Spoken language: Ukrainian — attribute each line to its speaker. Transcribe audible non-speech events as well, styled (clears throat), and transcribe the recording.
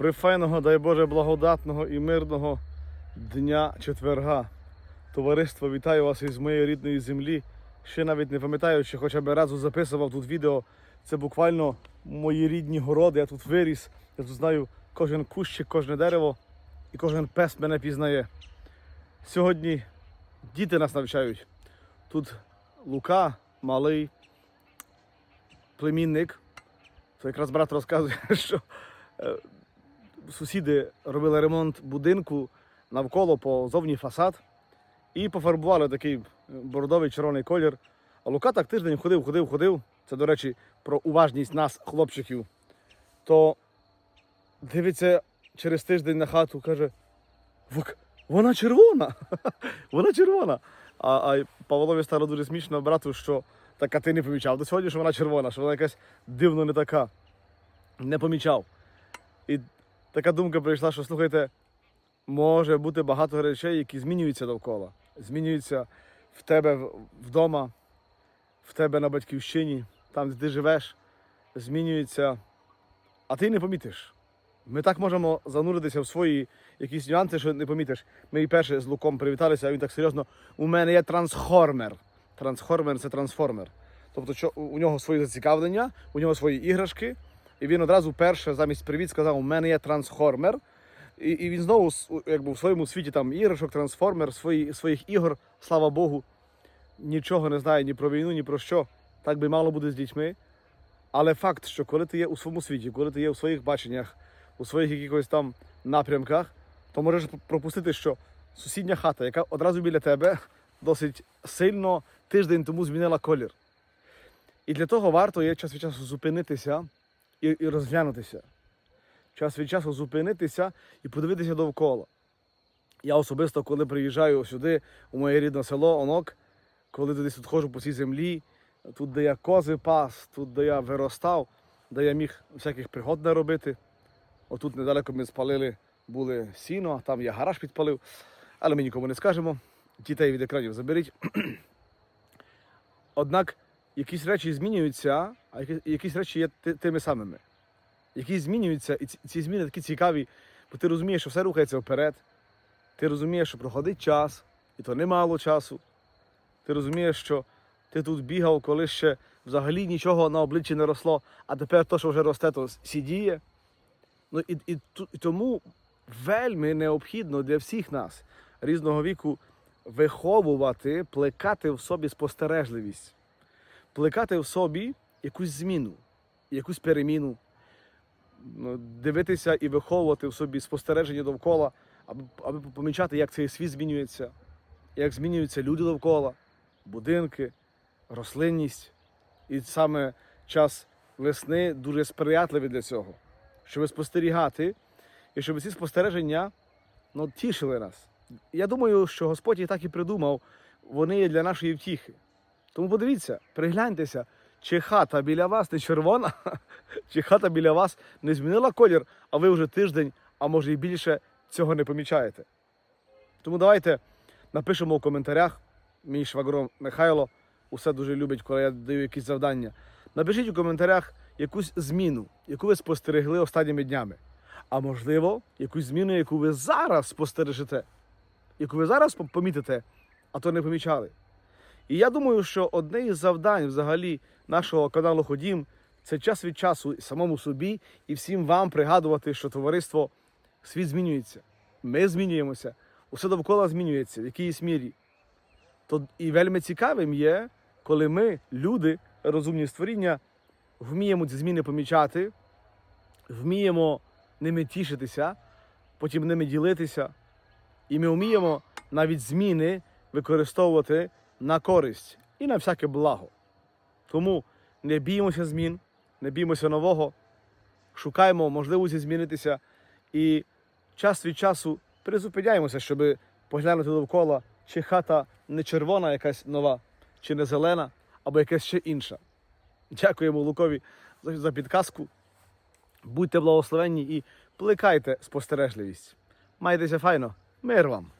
Speaker 1: Прифайного, дай Боже, благодатного і мирного дня четверга. Товариство, вітаю вас із моєї рідної землі. Ще навіть не пам'ятаю, чи хоча б разу записував тут відео. Це буквально мої рідні городи. Я тут виріс. Я тут знаю кожен кущик, кожне дерево і кожен пес мене пізнає. Сьогодні діти нас навчають. Тут Лука, малий племінник. То якраз брат розказує, (laughs) що е, сусіди робили ремонт будинку навколо позовні фасад і пофарбували такий бордовий червоний колір. А Лука так тиждень ходив, ходив, ходив. Це, до речі, про уважність нас, хлопчиків. То дивиться через тиждень на хату, каже: «Вок, вона червона! (laughs) вона червона. А, а Павлові стало дуже смішно брату, що так а ти не помічав до сьогодні, що вона червона, що вона якась дивно не така. Не помічав. І така думка прийшла, що слухайте, може бути багато речей, які змінюються довкола. Змінюються в тебе вдома, в тебе на батьківщині, там, де ти живеш, змінюються, а ти не помітиш. Ми так можемо зануритися в свої якісь нюанси, що не помітиш. Ми і перше з Луком привіталися, а він так серйозно. У мене є трансформер. Трансформер це трансформер. Тобто, що у нього свої зацікавлення, у нього свої іграшки, і він одразу перше замість привіт сказав: У мене є трансформер. І, і він знову якби, в своєму світі там іграшок, трансформер, свої, своїх ігор, слава Богу, нічого не знає ні про війну, ні про що. Так би мало буде з дітьми. Але факт, що коли ти є у своєму світі, коли ти є у своїх баченнях, у своїх якихось там напрямках, то можеш пропустити, що сусідня хата, яка одразу біля тебе, (laughs) досить сильно тиждень тому змінила колір. І для того варто є час від часу зупинитися і, і розглянутися. Час від часу зупинитися і подивитися довкола. Я особисто, коли приїжджаю сюди, у моє рідне село Онок, коли тут ходжу по цій землі, тут, де я кози пас, тут, де я виростав, де я міг всяких пригод не робити. Отут недалеко ми спалили були сіно, там я гараж підпалив, але ми нікому не скажемо. Дітей від екранів заберіть. (clears throat) Однак якісь речі змінюються, а якісь речі є тими самими. Якісь змінюються, і ці, зміни такі цікаві, бо ти розумієш, що все рухається вперед. Ти розумієш, що проходить час, і то немало часу. Ти розумієш, що ти тут бігав, коли ще взагалі нічого на обличчі не росло, а тепер то, що вже росте, то сідіє. Ну і, і, і тому вельми необхідно для всіх нас різного віку виховувати, плекати в собі спостережливість, плекати в собі якусь зміну, якусь переміну, ну, дивитися і виховувати в собі спостереження довкола, аби, аби помічати, як цей світ змінюється, як змінюються люди довкола, будинки, рослинність. І саме час весни дуже сприятливий для цього, щоб спостерігати, і щоб ці спостереження ну, тішили нас. Я думаю, що Господь їх так і придумав, вони є для нашої втіхи. Тому подивіться, пригляньтеся, чи хата біля вас не червона, (laughs) чи хата біля вас не змінила колір, а ви вже тиждень, а може і більше цього не помічаєте. Тому давайте напишемо у коментарях. Мій швагро Михайло усе дуже любить, коли я даю якісь завдання. Напишіть у коментарях якусь зміну, яку ви спостерегли останніми днями. А можливо, якусь зміну, яку ви зараз спостережете, яку ви зараз помітите, а то не помічали. І я думаю, що одне із завдань взагалі нашого каналу Ходім це час від часу самому собі і всім вам пригадувати, що товариство світ змінюється. Ми змінюємося, усе довкола змінюється в якійсь мірі. То і вельми цікавим є, коли ми, люди, розумні створіння, вміємо ці зміни помічати, вміємо ними тішитися, потім ними ділитися, і ми вміємо навіть зміни використовувати на користь і на всяке благо. Тому не біймося змін, не біймося нового, шукаємо можливості змінитися і час від часу призупиняємося, щоб поглянути довкола, чи хата не червона, якась нова, чи не зелена, або якась ще інша. Дякуємо Лукові за, підказку. Будьте благословенні і плекайте спостережливість. Майтеся файно, мир вам!